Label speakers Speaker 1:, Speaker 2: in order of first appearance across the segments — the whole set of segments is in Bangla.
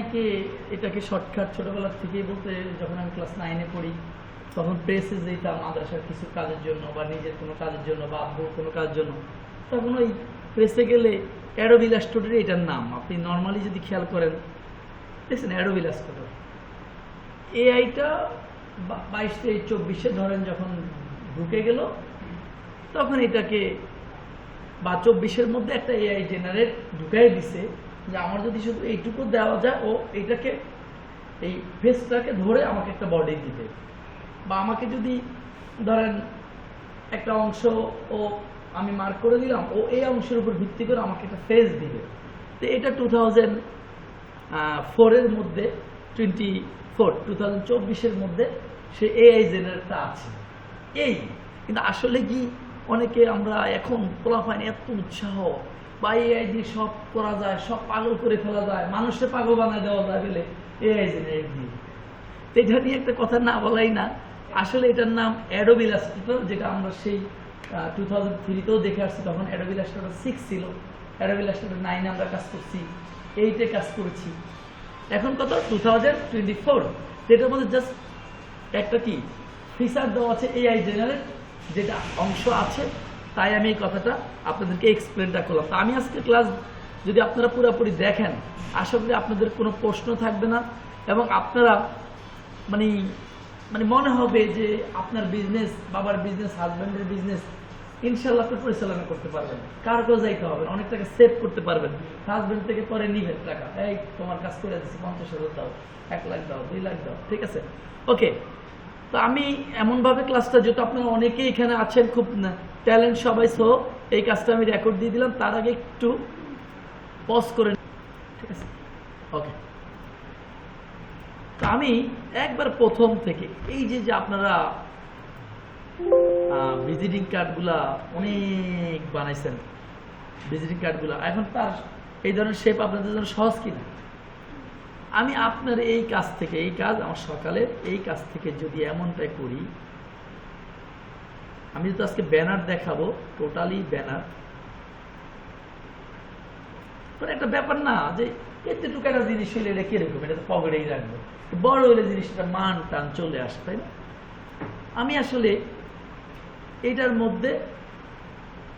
Speaker 1: অনেকে এটাকে শর্টকাট ছোটবেলার থেকেই বলতে, যখন আমি ক্লাস নাইনে পড়ি, তখন প্রেসে যেতাম মাদ্রাসার কিছু কাজের জন্য বা নিজের কোনো কাজের জন্য বা আব্বুর কোনো কাজের জন্য, তখন ওই প্রেসে গেলে অ্যাডোবিল স্টোরের এটার নাম। আপনি নর্মালি যদি খেয়াল করেন, দেখছেন অ্যাডোবিল স্টোর এআইটা বাইশ তেইশ চব্বিশে ধরেন যখন ঢুকে গেল, তখন এটাকে বা চব্বিশের মধ্যে একটা এআই জেনারেট ঢুকাই দিছে। যে আমার যদি শুধু এইটুকু দেওয়া যায়, ও এইটাকে এই ফেসটাকে ধরে আমাকে একটা বডি দিবে। বা আমাকে যদি ধরেন একটা অংশ ও আমি মার্ক করে দিলাম, ও এই অংশের উপর ভিত্তি করে আমাকে একটা ফেস দিবে। তো এটা টু থাউজেন্ড ফোরের মধ্যে টোয়েন্টি ফোর টু থাউজেন্ড চব্বিশের মধ্যে সে এআই জেনারেটটা আছে। এই, কিন্তু আসলে কি অনেকে আমরা এখন পোলাফাইন এত উৎসাহ বা দিয়ে সব করা যায়, সব পাগল করে ফেলা যায় মানুষে পাগল বানায় দেওয়া যায় বলে। এআই জেনারেট তো এটা নিয়ে একটা কথা না বলাই না। আসলে এটার নাম অ্যাডোবিল অ্যাস্ট্রাটর যেটা আমরা সেই টু থাউজেন্ড থ্রিতেও দেখে আসছি তখন অ্যাডোবিল অ্যাস্ট্রাটর সিক্স ছিল। অ্যাডোবিল অ্যাস্ট্রাটর নাইনে আমরা কাজ করছি। এইটে কাজ করেছি। এখন কত টু থাউজেন্ড টোয়েন্টি ফোর যেটার মধ্যে জাস্ট একটা কি? ফিচার দেওয়া আছে এআই জেনারেট যেটা অংশ আছে। তাই আমি এই কথাটা আপনাদেরকে এক্সপ্লেনটা করলাম। তো আমি আজকে ক্লাস যদি আপনারা পুরোপুরি দেখেন, আশা করি আপনাদের কোনো প্রশ্ন থাকবে না এবং আপনারা মানে মানে মনে হবে যে আপনার বিজনেস বাবার বিজনেস হাজব্যান্ডের বিজনেস ইনশাল্লাহ আপনি পরিচালনা করতে পারবেন। কার কাছে যাইতে হবে, অনেক টাকা সেভ করতে পারবেন। হাজব্যান্ড থেকে পরে নিবেন টাকা। এই তোমার কাজ করে দিচ্ছি পঞ্চাশ হাজার দাও, এক লাখ দাও, দুই লাখ দাও, ঠিক আছে? ওকে তো আমি এমনভাবে ক্লাসটা যেহেতু আপনারা অনেকেই এখানে আছেন খুব ট্যালেন্ট সবাই সো এই কাজটা আমি রেকর্ড দিয়ে দিলাম। তার আগে একটু পজ করে ঠিক আছে? ওকে তো আমি একবার প্রথম থেকে এই যে যে আপনারা ভিজিটিং কার্ডগুলা অনেক বানাইছেন। ভিজিটিং কার্ডগুলা এখন তার এই ধরনের শেপ আপনাদের জন্য সহজ কিনা? আমি আপনার এই কাজ থেকে, এই কাজ আমার সকালে এই কাজ থেকে যদি এমনটাই করি, আমি তো আজকে ব্যানার দেখাবো, টোটালি ব্যানার মানে একটা ব্যাপার না, যে এতটুকু একটা জিনিস হইলে এটা কীরকম? এটা তো পকেটেই রাখব। বড় হইলে জিনিসটা মান টান চলে আসে, তাই না? আমি আসলে এটার মধ্যে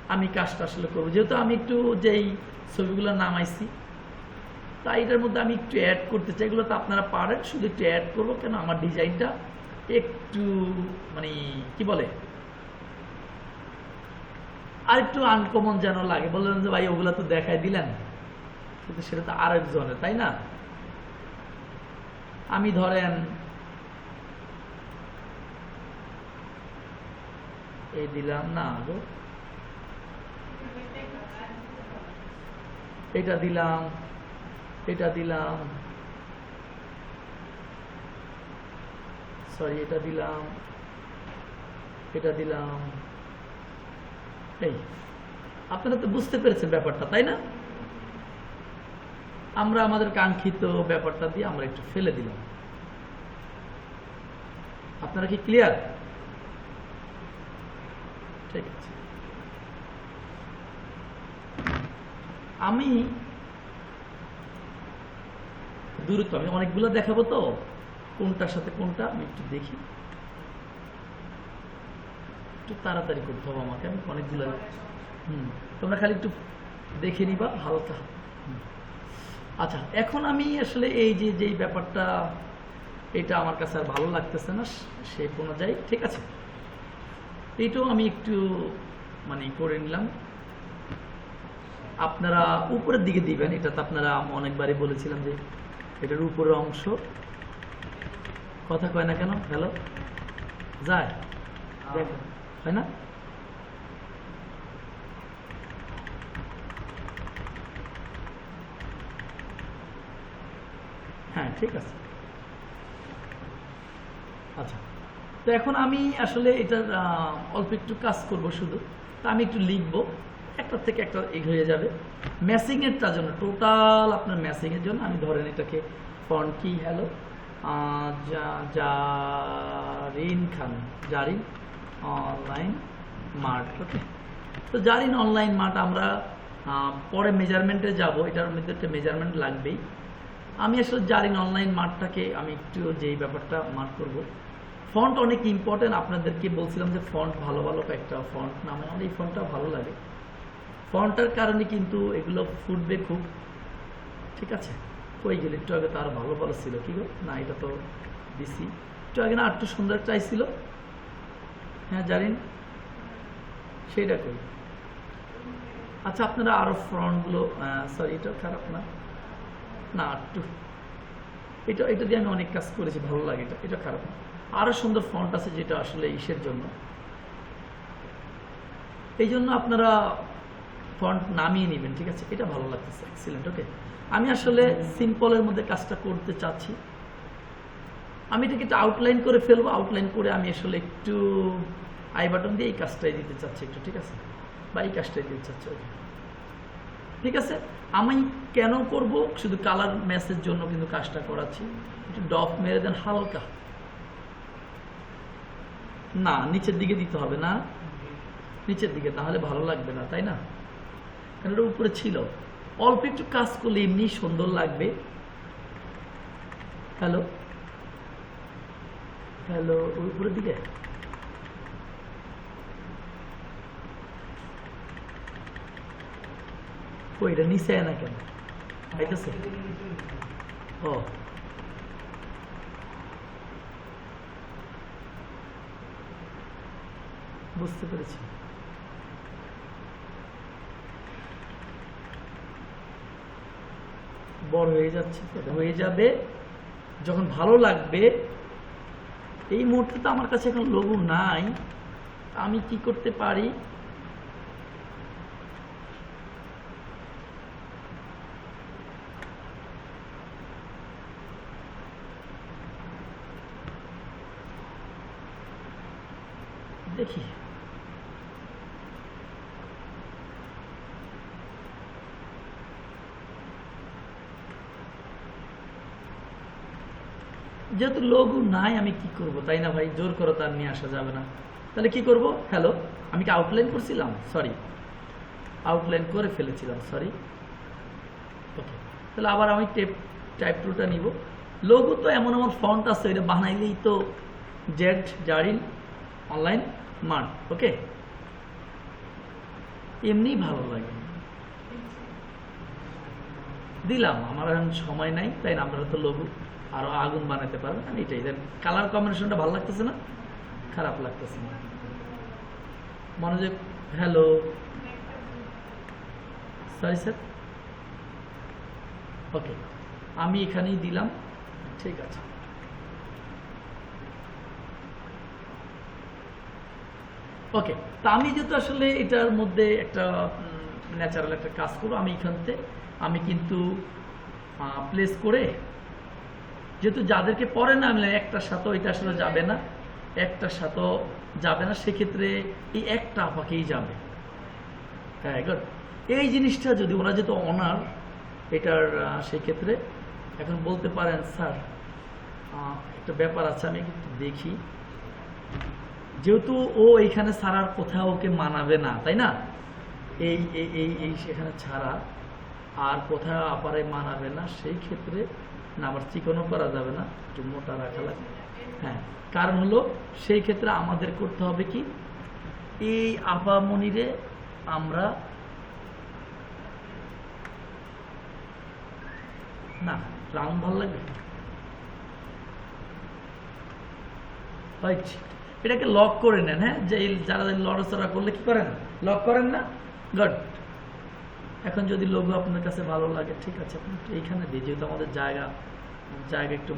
Speaker 1: আমি কাজটা আসলে করব। যেহেতু আমি একটু যেই ছবিগুলো নামাইছি তাই এটার মধ্যে আমি একটু অ্যাড করতে চাই। এগুলো তো আপনারা পারেন, শুধু একটু অ্যাড করব, কেন আমার ডিজাইনটা একটু মানে কি বলে? আর একটু আনকমন যেন লাগে। বললেন যে, ভাই, ওগুলো তো দেখাই দিলেন। কিন্তু সেটা তো আরেকজনের তাই না? আমি ধরেন, এই দিলাম না গো। এটা দিলাম এটা দিলাম। সরি এটা দিলাম। এটা দিলাম। এই, আপনারা তো বুঝতে পেরেছেন ব্যাপারটা, তাই না? আমরা আমাদের কাঙ্ক্ষিত ব্যাপারটা দিয়ে আমরা একটু ফেলে দিলাম। আপনারা কি ক্লিয়ার ঠিক আছে। আমি দূরত্ব, আমি অনেকগুলো দেখাবো তো, কোনটার সাথে কোনটা, আমি একটু দেখি। একটু তাড়াতাড়ি করতে হবে আমাকে, আমি অনেকগুলো হুম, তোমরা খালি একটু দেখে নিবা, হালকা। আচ্ছা এখন আমি আসলে এই যে, যেই ব্যাপারটা, এটা আমার কাছে আর ভালো লাগতেছে না, সে অনুযায়ী ঠিক আছে। এইটাও আমি একটু মানে করে নিলাম। আপনারা উপরের দিকে দিবেন এটা তো আপনারা অনেকবারই বলেছিলাম যে এটার উপরের অংশ। কথা কয় না কেন? হ্যালো যায়। হয় না? হ্যাঁ ঠিক আছে। আচ্ছা। তো এখন আমি আসলে এটার অল্প একটু কাজ করব শুধু। তা আমি একটু লিখব। একটা থেকে একটা এগ হয়ে যাবে। ম্যাসিংয়েরটার জন্য টোটাল আপনার ম্যাসিংয়ের জন্য আমি ধরেন এটাকে ফন্ট কি hello Zarin Khan, Zarin online mart okay তো জারিন অনলাইন মার্ট আমরা পরে মেজারমেন্টে যাব, এটার মধ্যে একটা মেজারমেন্ট লাগবেই। আমি আসলে জারিন অনলাইন মার্টটাকে আমি একটু যেই ব্যাপারটা মার্ক করব। ফন্ট অনেক ইম্পর্টেন্ট আপনাদেরকে বলছিলাম যে ফন্ট ভালো ভালো কয়েকটা ফন্ট নামে আমার এই ফন্টটা ভালো লাগে। ফন্টটার কারণে কিন্তু এগুলো ফুটবে খুব, ঠিক আছে, কই গেলে? একটু আগে তার ভালো ভালো ছিল, কি গো? না, এটা তো দিছি। একটু আগে না আর একটু সুন্দর চাইছিল। হ্যাঁ জানেন। সেইটা কই? আচ্ছা আপনারা আরও ফ্রন্টগুলো সরি এটা খারাপ না। না, একটু। এটা এটা দিয়ে আমি অনেক কাজ করেছি, ভালো লাগে এটা। এটা খারাপ না। আরও সুন্দর ফন্ট আছে যেটা আসলে ইসের জন্য। এই জন্য আপনারা ফন্ট নামিয়ে নেবেন, ঠিক আছে? এটা ভালো লাগতেছে। এক্সিলেন্ট ওকে আমি আসলে সিম্পলের মধ্যে কাজটা করতে চাচ্ছি। আমি এটাকে একটু আউটলাইন করে ফেলব। আউটলাইন করে আমি আসলে একটু আই বাটন দিয়ে এই কাজটাই দিতে চাচ্ছি একটু, ঠিক আছে? বা এই কাজটাই দিতে চাচ্ছি ওকে ঠিক আছে? আমি কেন করব? শুধু কালার ম্যাচের জন্য কিন্তু কাজটা করাচ্ছি। একটু ডফ মেরে দেন, হালকা। না, নিচের দিকে দিতে হবে না। নিচের দিকে, তাহলে ভালো লাগবে না, তাই না? কারণ এটা উপরে ছিল। অল্প একটু কাজ করলে এমনি সুন্দর লাগবে। হ্যালো? হ্যালো ওই উপরের দিকে? ও নিচে না কেন? আইতেছে। ও। বুঝতে পেরেছি। বড় হয়ে যাচ্ছে হয়ে যাবে। যখন ভালো লাগবে, এই মুহূর্তে তো আমার কাছে এখন লঘু নাই, আমি কি করতে পারি? দেখি। যেহেতু লঘু নাই, আমি কি করব? তাই না ভাই? জোর করে তার নিয়ে আসা যাবে না। তাহলে কি করব? হ্যালো, আমি কি আউটলাইন করছিলাম? সরি আউটলাইন করে ফেলেছিলাম সরি ওকে তাহলে আবার আমি টেপ টাইপ টুটা নিব। লোগো তো এমন এমন ফন্ট আছে, এটা বানাইলেই তো জেড, জারিন অনলাইন মান ওকে এমনিই ভালো লাগে। দিলাম, আমার এখন সময় নাই, তাই না? আপনারা তো লঘু। আরও আগুন বানাতে পারবেন আমি এটাই। কালার কম্বিনেশনটা ভালো লাগতেছে না? খারাপ লাগতেছে না। মনোযোগ হ্যালো সরি স্যার ওকে আমি এখানেই দিলাম। ঠিক আছে। ওকে তা আমি যেহেতু আসলে এটার মধ্যে একটা ন্যাচারাল একটা কাজ করব, আমি এখানতে, আমি কিন্তু প্লেস করে যেহেতু যাদেরকে পরে না, আমি একটার সাথে এটা আসলে যাবে না একটার সাথেও যাবে না, সেক্ষেত্রে এই একটা আপাকেই যাবে। হ্যাঁ এই জিনিসটা যদি ওরা যেহেতু অনার এটার সেক্ষেত্রে এখন বলতে পারেন, স্যার একটা ব্যাপার আছে, আমি একটু দেখি। যেহেতু ও এইখানে ছাড়ার কোথাও ওকে মানাবে না, তাই না? এই এই এই এই সেখানে ছাড়া আর কোথাও আপারে মানাবে না, সেই ক্ষেত্রে না আবার চিকনও করা যাবে না, একটু মোটা রাখা লাগবে হ্যাঁ কারণ হলো, সেই ক্ষেত্রে আমাদের করতে হবে কি? এই আপামনিরে আমরা না, রাউন্ড ভালো লাগবে? এটাকে লক করে নেন হ্যাঁ? যে যারা লড়াচড়া করলে কি করেন? লক করেন না? গুড। এখন যদি লোগো আপনার কাছে ভালো লাগে, ঠিক আছে, আপনি এইখানে দিয়ে যেহেতু আমাদের জায়গা জায়গা একটু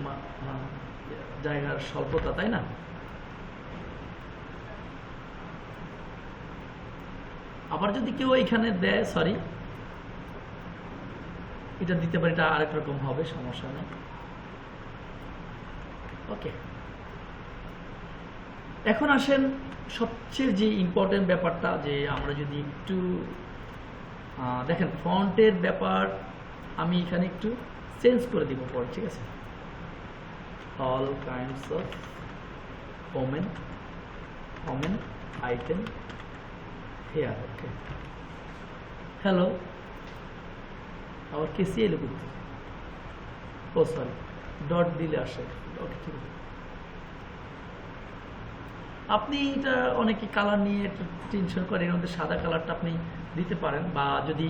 Speaker 1: জায়গার স্বল্পতা, তাই না? আবার যদি কেউ এইখানে দেয় সরি এটা দিতে পারি, এটা আরেক রকম হবে, সমস্যা নেই। ওকে এখন আসেন সবচেয়ে যে ইম্পর্টেন্ট ব্যাপারটা, যে আমরা যদি একটু দেখেন ফন্টের ব্যাপার আমি এখানে একটু চেঞ্জ করে দিব পরে, ঠিক আছে? All kinds of women women item here okay hello আবার কেসি এলো করতে ও সরি ডট দিলে আসে। ওকে ঠিক আপনি এটা অনেকে কালার নিয়ে একটু টেনশন করেন মধ্যে সাদা কালারটা আপনি দিতে পারেন বা যদি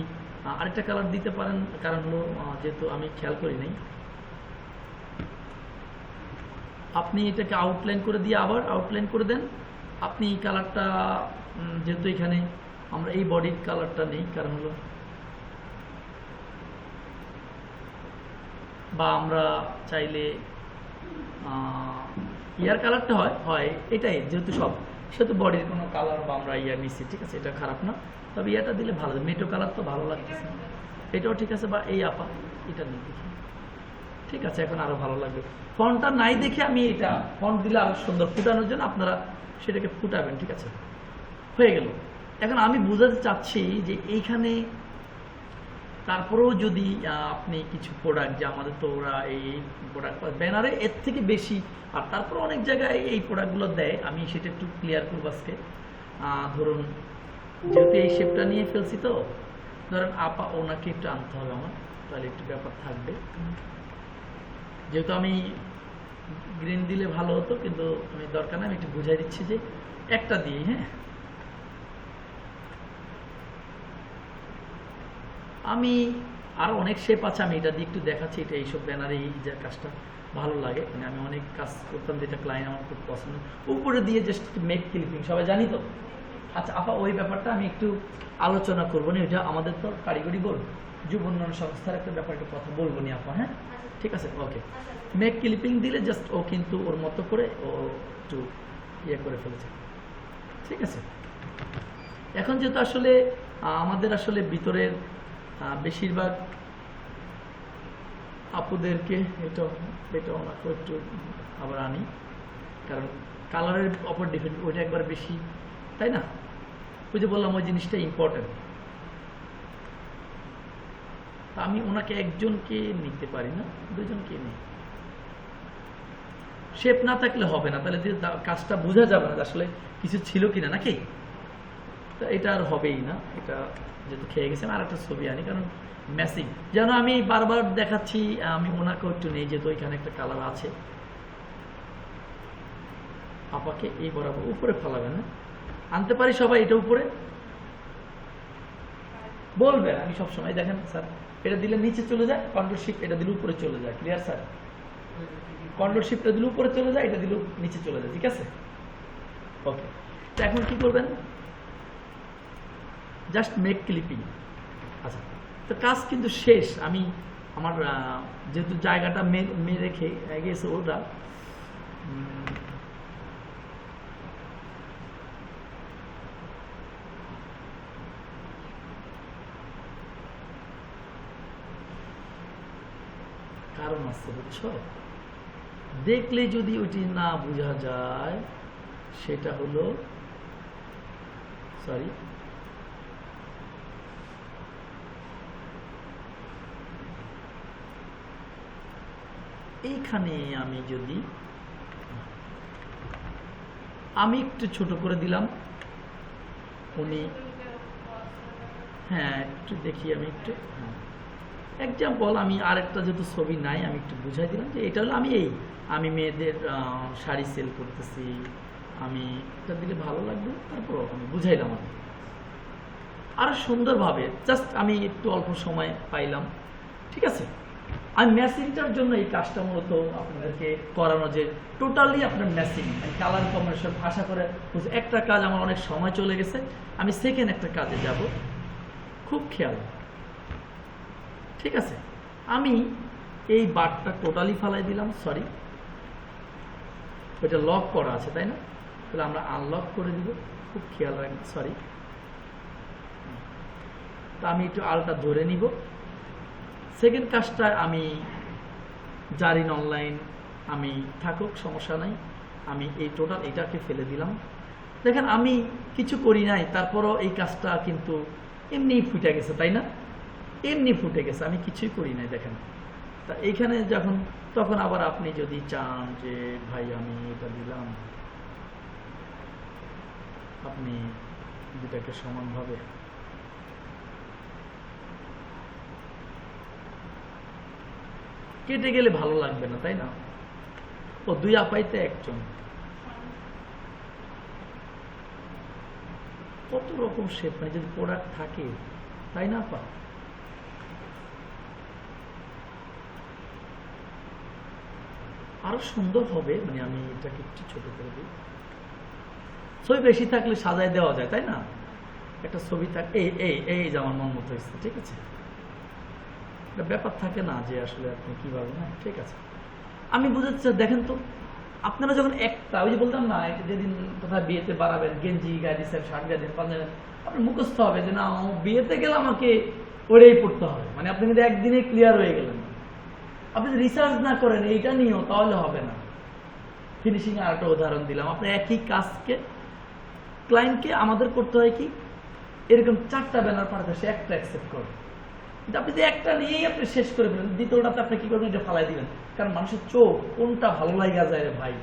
Speaker 1: আরেকটা কালার দিতে পারেন, কারণ হলো যেহেতু আমি খেয়াল করি নাই। আপনি এটাকে আউটলাইন করে দিয়ে আবার আউটলাইন করে দেন। আপনি এই কালারটা যেহেতু এখানে আমরা এই বডির কালারটা নেই, কারণ হলো, বা আমরা চাইলে ইয়ার কালারটা হয় হয় এটাই, যেহেতু সব। সেহেতু বডির কোনো কালার বা আমরা ইয়া নিচ্ছি ঠিক আছে? এটা খারাপ না। তবে ইয়াটা দিলে ভালো মেটো কালার তো ভালো লাগতেছে। এটাও ঠিক আছে, বা এই আপা, এটা নিয়ে দেখি। ঠিক আছে, এখন আরও ভালো লাগবে। ফন্টটা নাই দেখে আমি এটা ফন্ট দিলে আরও সুন্দর। ফুটানোর জন্য আপনারা সেটাকে ফুটাবেন, ঠিক আছে? হয়ে গেল। এখন আমি বোঝাতে চাচ্ছি যে এইখানে তারপরেও যদি আপনি কিছু প্রোডাক্ট যে আমাদের তো ওরা এই প্রোডাক্ট ব্যানারে এর থেকে বেশি, আর তারপর অনেক জায়গায় এই প্রোডাক্টগুলো দেয়, আমি সেটা একটু ক্লিয়ার করব আজকে। ধরুন, যেহেতু এই শেপটা নিয়ে ফেলছি তো, ধরেন আপা, ওনাকে একটু আনতে হবে আমার, তাহলে একটু ব্যাপার থাকবে। যেহেতু আমি গ্রিন দিলে ভালো হতো, কিন্তু আমি দরকার না আমি একটু বুঝাই দিচ্ছি যে একটা দিই হ্যাঁ? আমি আর অনেক শেপ আছে, আমি এটা দিয়ে একটু দেখাচ্ছি, এটা এইসব ব্যানারে এই যে কাজটা ভালো লাগে। মানে আমি অনেক কাজ করতাম যেটা ক্লায়েন্ট আমার খুব পছন্দ। উপরে দিয়ে জাস্ট একটু মেক ক্লিপিং সবাই জানি তো? আচ্ছা আপা, ওই ব্যাপারটা আমি একটু আলোচনা করব না, ওইটা আমাদের তো কারিগরি বল। যুব উন্নয়ন সংস্থার একটা ব্যাপারটা কথা বলব নি আপা হ্যাঁ? ঠিক আছে ওকে মেক ক্লিপিং দিলে জাস্ট ও কিন্তু ওর মতো করে ও একটু ইয়ে করে ফেলেছে। ঠিক আছে? এখন যেহেতু আসলে আমাদের আসলে ভিতরের বেশিরভাগ আপুদেরকে এটা এটা ওনাকে একটু আবার আনি। কারণ কালারের অপর ডিফেন্ড ওইটা একবার বেশি, তাই না? ওই যে বললাম, ওই জিনিসটা ইম্পর্টেন্ট আমি ওনাকে একজনকে নিতে পারি না, দুজনকে নিই। শেপ না থাকলে হবে না, তাহলে কাজটা বোঝা যাবে না আসলে কিছু ছিল কিনা, নাকি? তো এটা আর হবেই না। এটা যেহেতু খেয়ে গেছে আর একটা ছবি আনি, কারণ ম্যাসিং যেন আমি বারবার দেখাচ্ছি, আমি ওনাকেও একটু নেই যেহেতু ওইখানে একটা কালার আছে। আপাকে এই বরাবর উপরে ফেলাবেন না। আনতে পারি সবাই এটা উপরে? বলবেন, আমি সবসময় দেখেন, স্যার, এটা দিলে নিচে চলে যায় কন্ট্রোল শিফট এটা দিলে উপরে চলে যায় ক্লিয়ার স্যার? কন্ট্রোল শিফটটা দিলে উপরে চলে যায়, এটা দিলে নিচে চলে যায়, ঠিক আছে? ওকে তো এখন কি করবেন? জাস্ট মেক ক্লিপিং আচ্ছা তো কাজ কিন্তু শেষ। আমি আমার যেহেতু জায়গাটা মে মে রেখে গেছে ওটা কারণ আছে, বুঝছ? দেখলে যদি ওইটি না বোঝা যায়, সেটা হলো সরি এইখানে আমি যদি আমি একটু ছোট করে দিলাম। উনি হ্যাঁ একটু দেখি আমি একটু। এক্সাম্পল আমি আরেকটা যেহেতু ছবি নাই, আমি একটু বুঝাই দিলাম যে এটা হলো আমি এই। আমি মেয়েদের শাড়ি সেল করতেছি। আমি এটা দিলে ভালো লাগবে। তারপর আমি বুঝাইলাম আমি। আরও সুন্দরভাবে জাস্ট আমি একটু অল্প সময় পাইলাম। ঠিক আছে? আমি মেসিংটার জন্য এই কাজটা মূলত আপনাদেরকে করানো যে টোটালি আপনার মেসিং কালার কম্বিনেশন আশা করে একটা কাজ আমার অনেক সময় চলে গেছে, আমি সেকেন্ড একটা কাজে যাব। খুব খেয়াল ঠিক আছে? আমি এই বারটা টোটালি ফালাই দিলাম সরি ওইটা লক করা আছে, তাই না? তাহলে আমরা আনলক করে দিব। খুব খেয়াল রাখবেন সরি তা আমি একটু আলটা ধরে নিব। সেকেন্ড কাজটা আমি জারিন অনলাইন আমি থাকুক, সমস্যা নাই। আমি এই টোটাল এটাকে ফেলে দিলাম। দেখেন, আমি কিছু করি নাই, তারপরও এই কাজটা কিন্তু এমনি ফুটে গেছে, তাই না? এমনি ফুটে গেছে, আমি কিছুই করি নাই, দেখেন। তা এইখানে যখন, তখন আবার আপনি যদি চান যে, ভাই, আমি এটা দিলাম। আপনি দুটাকে সমানভাবে কেটে গেলে ভালো লাগবে না, তাই না? ও দুই আপাইতে একজন। কত রকম শেপ মানে যদি প্রোডাক্ট থাকে, তাই না পা আরও সুন্দর হবে মানে আমি এটাকে একটু ছোট করে দিই। ছবি বেশি থাকলে সাজায় দেওয়া যায়, তাই না? একটা ছবি থাক এই এই এই যে আমার মন মতো ঠিক আছে? ব্যাপার থাকে না যে আসলে আপনি কীভাবে না ঠিক আছে। আমি বুঝাতে চাই দেখেন তো, আপনারা যখন একটা, ওই যে বলতাম না, যেদিন কোথায় বিয়েতে বাড়াবেন, গেঞ্জি, গায়ে দিচ্ছেন শার্ট, গায়ে দিন পাঞ্জাবেন আপনার মুখস্থ হবে যে না বিয়েতে গেলে আমাকে ওটাই পড়তে হবে। মানে আপনি কিন্তু একদিনে ক্লিয়ার হয়ে গেলেন। আপনি যদি রিসার্চ না করেন, এইটা নিয়েও তাহলে হবে না। ফিনিশিং আর একটা উদাহরণ দিলাম। আপনি একই কাজকে ক্লায়েন্টকে আমাদের করতে হয় কি? এরকম চারটা ব্যানার পাঠাতে সে একটা অ্যাকসেপ্ট করে। আপনি যদি একটা নিয়েই আপনি শেষ করে ফেলেন দ্বিতীয়টাতে আপনি কি করবেন? এটা ফালাই দিবেন। কারণ মানুষের চোখ কোনটা ভালো লাগা যায় ভাই?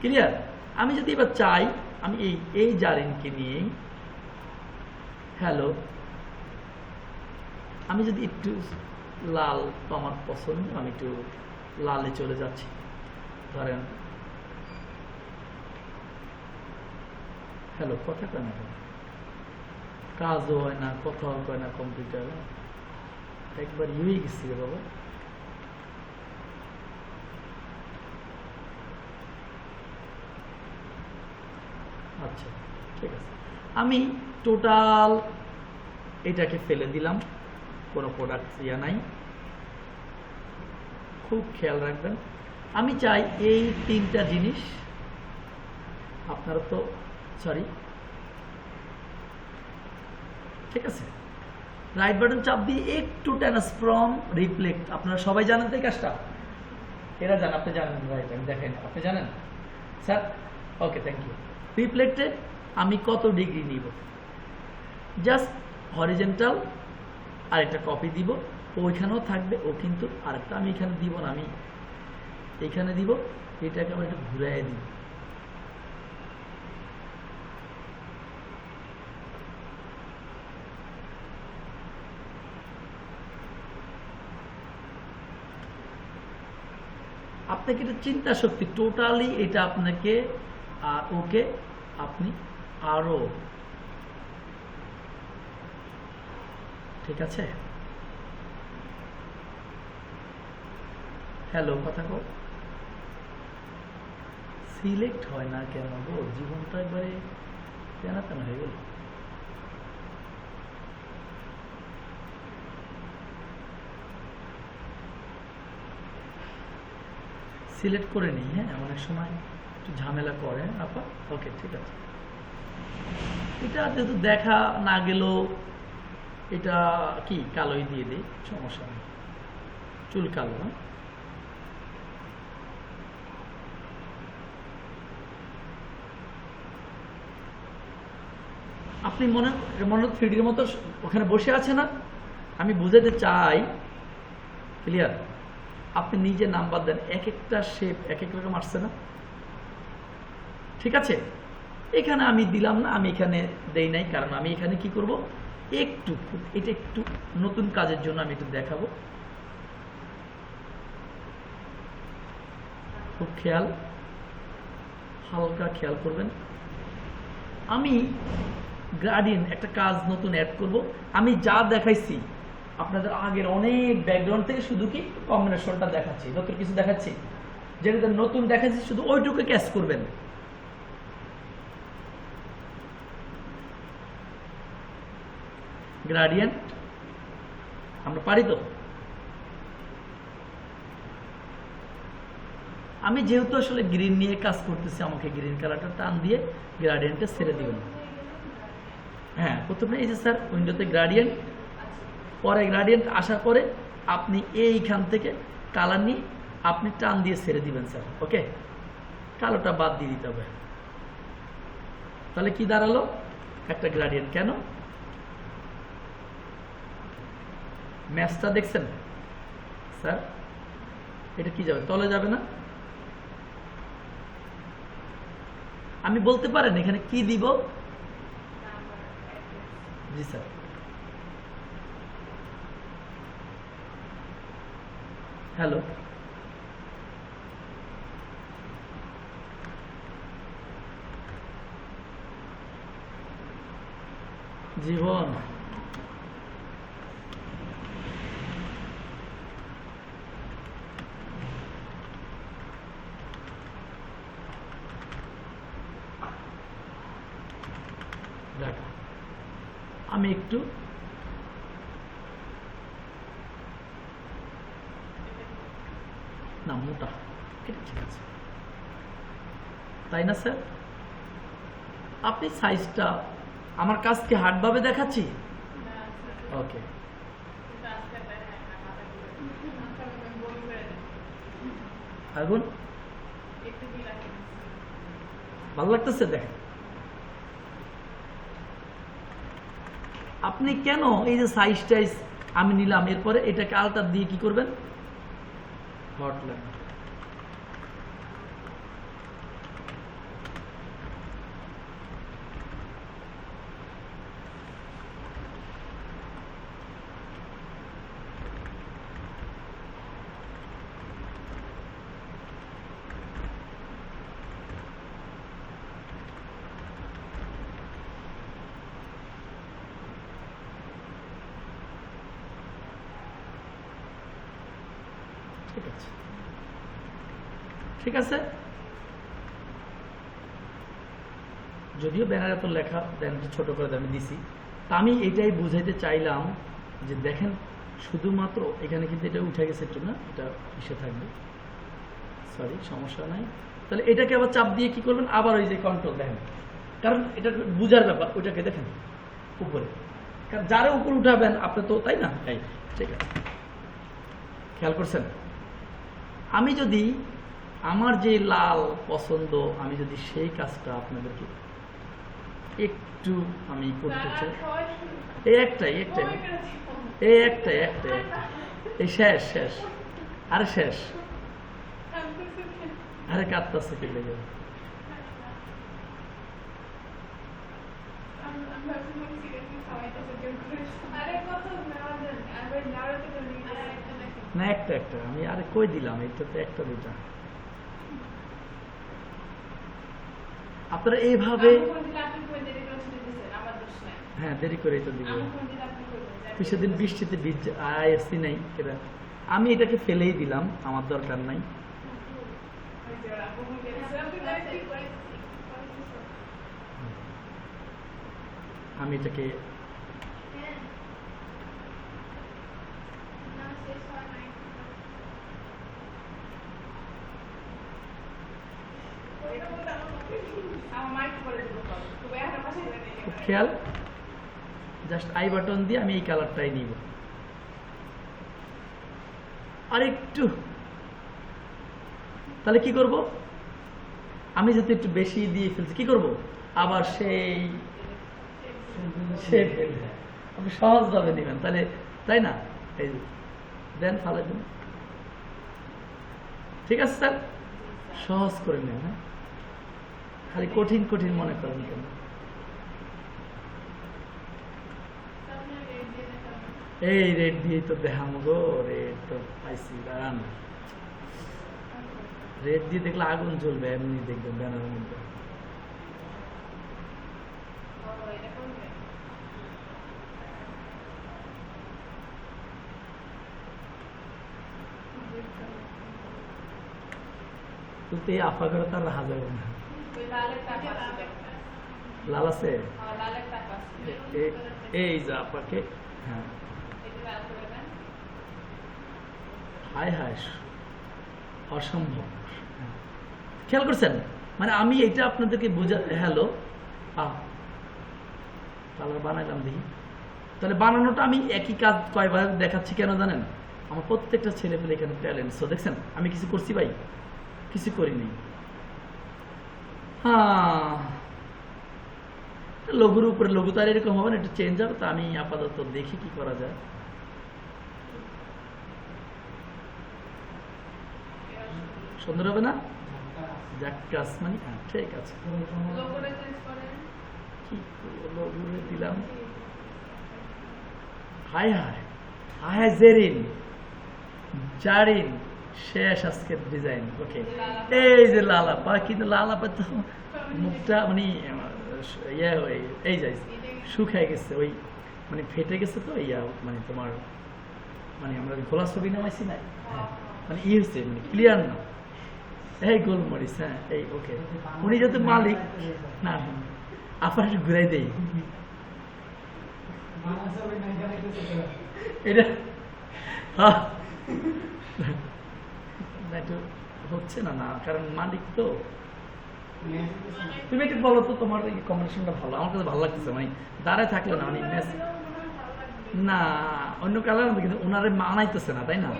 Speaker 1: ক্লিয়ার আমি যদি এবার চাই, আমি এই এই জারিনকে নিয়েই হ্যালো, আমি যদি একটু লাল তো আমার পছন্দ, আমি একটু লালে চলে যাচ্ছি। ধরেন, হ্যালো কথা কেন কাজও হয় না, কথাও কয় না কম্পিউটার। একবার ইউই গেছি বাবা। আচ্ছা ঠিক আছে। আমি টোটাল এটাকে ফেলে দিলাম, কোনো প্রোডাক্ট ইয়া নাই। খুব খেয়াল রাখবেন। আমি চাই এই তিনটা জিনিস, আপনারা তো সরি ঠিক আছে? রাইট বাটন চাপ দিয়ে একটু ট্রান্সফর্ম রিফ্লেক্ট আপনারা সবাই জানেন তো এই কাজটা? এরা জান, আপনি জানেন রাইট আমি দেখেন। আপনি জানেন? স্যার? ওকে থ্যাংক ইউ রিফ্লেক্টে আমি কত ডিগ্রি নিব? জাস্ট হরিজেন্টাল আর একটা কপি দিব। ওইখানেও থাকবে, ও কিন্তু আরেকটা, আমি এখানে দিব না, আমি এখানে দিব, এটাকে আবার একটু ঘুরাই দিই। আপনাকে এটা চিন্তা শক্তি টোটালি এটা আপনাকে, আর ওকে আপনি আরও, ঠিক আছে? হ্যালো কথা কো সিলেক্ট হয় না কেন গো? জীবনটা একবারে কেন কেন হয়ে গেল। সিলেক্ট করে নিই হ্যাঁ? অনেক সময় একটু ঝামেলা করে। আপা, ওকে, ঠিক আছে। এটা যেহেতু দেখা না গেলেও এটা কি, কালোই দিয়ে দিই, সমস্যা নেই। চুল কালো না আপনি মনে মনে থ্রিডির মতো ওখানে বসে আছে না? আমি বুঝাতে চাই, ক্লিয়ার? আপনি নিজে নাম্বার দেন এক একটা শেপ এক এক রকম আসছে না? ঠিক আছে? এখানে আমি দিলাম না, আমি এখানে দেই নাই, কারণ আমি এখানে কি করব? একটু, এটা একটু নতুন কাজের জন্য আমি একটু দেখাবো। খুব খেয়াল, হালকা খেয়াল করবেন। আমি গ্রাডিয়েন একটা কাজ নতুন অ্যাড করব। আমি যা দেখাইছি আপনাদের আগের অনেক ব্যাকগ্রাউন্ড থেকে শুধু কি কম্বিনেশনটা দেখাচ্ছি, নতুন কিছু দেখাচ্ছি। যেটা নতুন দেখাচ্ছি, শুধু ওইটুকু ক্যাচ করবেন। গ্রাডিয়েন্ট আমরা পারি তো? আমি যেহেতু আসলে গ্রিন নিয়ে কাজ করতেছি, আমাকে গ্রিন কালারটা টান দিয়ে গ্রাডিয়েন্টটা ছেড়ে দিবেন। হ্যাঁ প্রথমে এই যে স্যার উইন্ডোতে গ্রাডিয়েন্ট পরে গ্রাডিয়েন্ট আসার পরে আপনি এইখান থেকে কালার নিয়ে আপনি টান দিয়ে ছেড়ে দিবেন স্যার ওকে কালোটা বাদ দিয়ে দিতে হবে। তাহলে কি দাঁড়াল? একটা গ্রাডিয়েন্ট কেন? ম্যাচটা দেখছেন? স্যার, এটা কি যাবে? তলে যাবে না? আমি বলতে পারেন এখানে কি দিব? জি, স্যার। হ্যালো। জীবন দেখ আমি একটু না মোটা এটা ঠিক আছে তাই না, স্যার? আপনি সাইজটা আমার কাজকে হার্ডভাবে দেখাচ্ছি? ওকে ভালো লাগতেছে, দেখেন। আপনি কেন এই যে সাইজ টাইজ আমি নিলাম, এরপরে এটাকে আলতার দিয়ে কি করবেন? হট লাগবে ঠিক আছে ঠিক আছে? যদিও ব্যানারে তো লেখা ব্যানারটা ছোট করে আমি দিছি। তা আমি এটাই বুঝাইতে চাইলাম যে দেখেন শুধুমাত্র এখানে কিন্তু এটা উঠে গেছে একটু না এটা ইসে থাকবে। সরি সমস্যা নাই। তাহলে এটাকে আবার চাপ দিয়ে কি করবেন? আবার ওই যে কন্ট্রোল দেখেন। কারণ এটা বুঝার ব্যাপার ওইটাকে দেখেন উপরে। কারণ যারা উপরে উঠাবেন আপনি তো তাই না? তাই। ঠিক আছে। খেয়াল করছেন? আমি যদি আমার যে লাল পছন্দ আমি যদি সেই কাজটা আপনাদেরকে একটু আমি করতে চাই। এই একটাই একটাই। এই একটাই একটাই। এই শেষ শেষ। আরে শেষ। আরে কাঁদতেছে কি লেগে? না একটা একটা আমি আরে কই দিলাম এটা তো একটা দুটা আপনারা এইভাবে হ্যাঁ দেরি করে তো দিব সেদিন বৃষ্টিতে বীজ আইসি নাই এটা আমি এটাকে ফেলেই দিলাম আমার দরকার নাই। আমি এটাকে খুব খেয়াল? জাস্ট আই বাটন দিয়ে আমি এই কালারটাই নিব। আর একটু তাহলে কি করব? আমি একটু বেশি দিয়ে ফেলছি, কি করব? আবার সেই ফেলবে আপনি সহজভাবে নেবেন, তাহলে তাই না? এই দেন দেন ঠিক আছে, স্যার? সহজ করে নেবেন হ্যাঁ? খালি কঠিন কঠিন মনে করেন কেন? এই রেট দিয়ে তো দেখাম গো, রেট তো পাইছি, দাঁড়ান। রেট দিয়ে দেখলে আগুন জ্বলবে, এমনি দেখবেন ব্যানারের মধ্যে। কিন্তু এই আফা তার রাখা যাবে না। লাল আছে? এ- এই যে আপাকে। হ্যাঁ হায় হায় অসম্ভব। হ্যাঁ। খেয়াল করছেন? মানে আমি এটা আপনাদেরকে বোঝা হ্যালো? কালার বানাইলাম দেখি। তাহলে বানানোটা আমি একই কাজ কয়বার দেখাচ্ছি কেন জানেন? আমার প্রত্যেকটা ছেলে পেলে এখানে ট্যালেন্ট সো দেখছেন আমি কিছু করছি ভাই কিছু করিনি। হ্যাঁ লঘুর উপরে লঘু তার এরকম হবে না একটু চেঞ্জ হবে তো আমি আপাতত দেখি কি করা যায় সুন্দর হবে না জাক্কাস মানে ঠিক আছে কি লঘুরে দিলাম হায় হায় হায় হায় জেরিন জারিন শেষ আজকের ডিজাইন ওকে এই যে লালাপা কিন্তু লালাপা তো মুখটা মানে ইয়ে এই যাই শুকায় গেছে, ওই মানে ফেটে গেছে তো, ইয়া মানে তোমার মানে আমরা খোলা ছবি নামাইছি না মানে ই হয়েছে মানে ক্লিয়ার না। এই গোল গোলমরিচ হ্যাঁ এই ওকে উনি যেহেতু মালিক, না আপনার ঘুরাই দেই। এটা হ্যাঁ। একটু হচ্ছে না না। কারণ মালিক তো। তুমি একটু বলো তো তোমার এই কম্বিনেশনটা ভালো। আমার কাছে ভালো লাগতেছে মানে দাঁড়ায় থাকলে না মানে না অন্য কালার কিন্তু ওনারে মানাইতেছে না তাই না?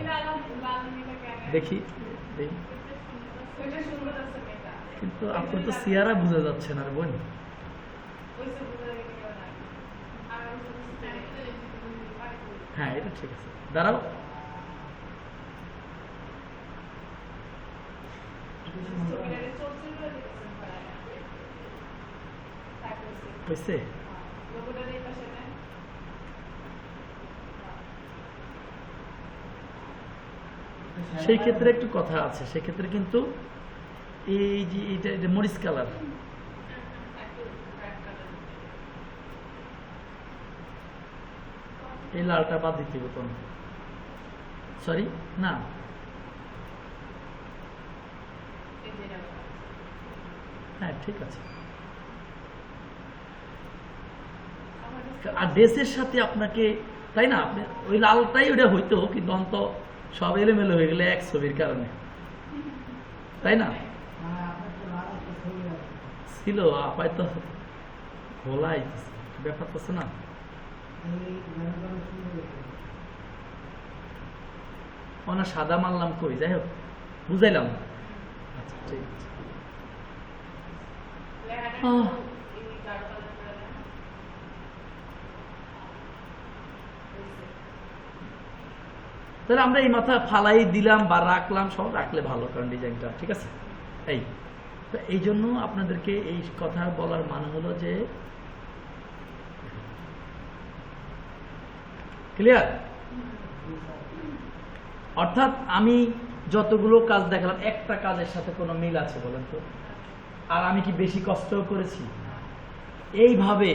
Speaker 1: দেখি দেখি। কিন্তু আপনার তো সিয়ারা বোঝা যাচ্ছে না বোন। হ্যাঁ এটা ঠিক আছে। দাঁড়াও। সেই ক্ষেত্রে একটু কথা আছে, সেক্ষেত্রে কিন্তু এই যে এটা এটা মরিচ কালার এই লালটা বাদ দিতে কোন। সরি না। হ্যাঁ ঠিক আছে। আর ড্রেসের সাথে আপনাকে, তাই না? আপনি ওই লালটাই ওটা হইতো, কিন্তু অন্ত সব এলোমেলো হয়ে গেলে এক ছবির কারণে। তাই না? ছিল আপায় তো খোলাই ব্যাপার তো না। ওনা সাদা মারলাম কই? যাই হোক, বুঝাইলাম। আচ্ছা ঠিক আছে। তাহলে আমরা এই মাথা ফালাই দিলাম বা রাখলাম, সব রাখলে ভালো, কারণ ডিজাইনটা, ঠিক আছে? এই, তো এই জন্য আপনাদেরকে এই কথা বলার মানে হলো যে ক্লিয়ার অর্থাৎ আমি যতগুলো কাজ দেখালাম, একটা কাজের সাথে কোনো মিল আছে বলেন তো? আর আমি কি বেশি কষ্ট করেছি? এইভাবে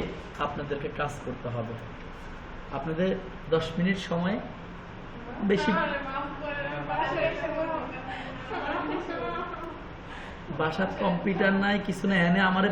Speaker 1: আপনাদেরকে কাজ করতে হবে। আপনাদের দশ মিনিট সময় বেশি বাসার কম্পিউটার নাই, কিছু না এনে আমার